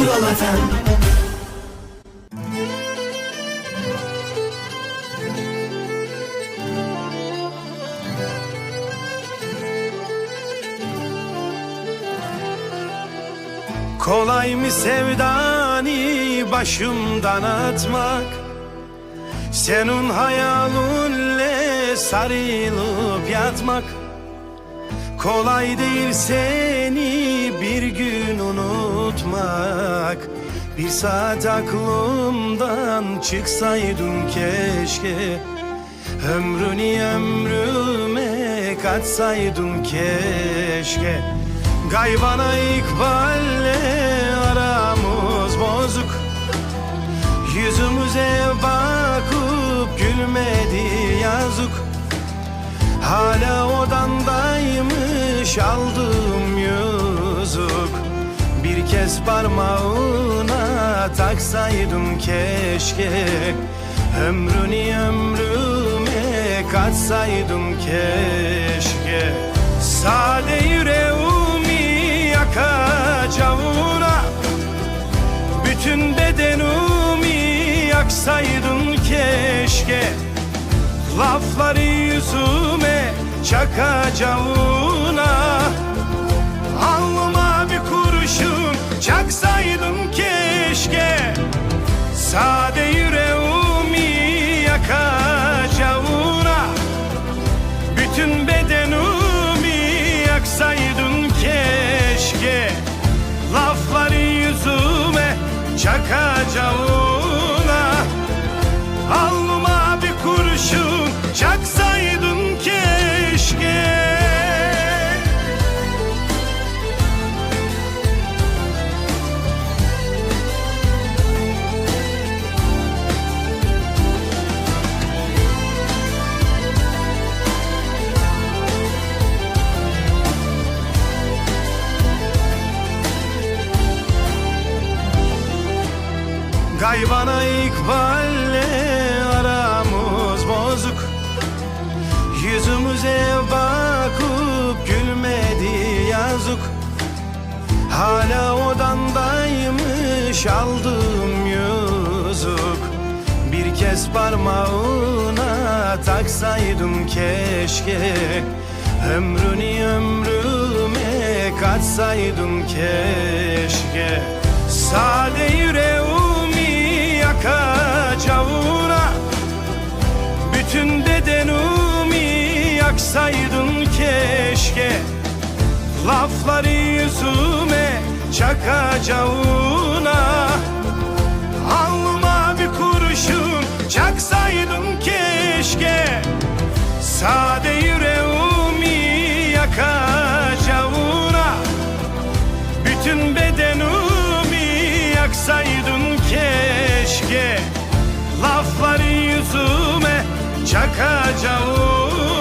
Kral FM Kolay mı sevdani başımdan atmak? Senin hayalunle sarılıp yatmak. Kolay değil seni unutmak Bir saat aklımdan çıksaydım keşke. Ömrünü ömrüme katsaydım keşke. Gaybana ikballe aramız bozuk. Yüzümüze bakıp gülmedi yazık. Hala odandaymış aldığım parmağına taksaydım keşke. Ömrünü ömrüme katsaydım keşke. Sade yüreğimi yakacağına Bütün bedenimi yaksaydın keşke. Lafları yüzüme çakacağına yüzüme Gaybana ikballe aramız bozuk. Yüzümüze bakıp gülmedi yazık. Hala odandaymış aldığım yüzük. Bir kez parmağına taksaydım keşke. Ömrünü ömrüme katsaydım keşke. Sade yüreğimi bedenimi yaksaydın keşke. Lafları yüzüme çakacağına. Alnıma bir kurşun çaksaydın keşke. Sade yüreğimi yakacağına. Bütün bedenimi yaksaydın keşke. Lafları yüzüme çakacağına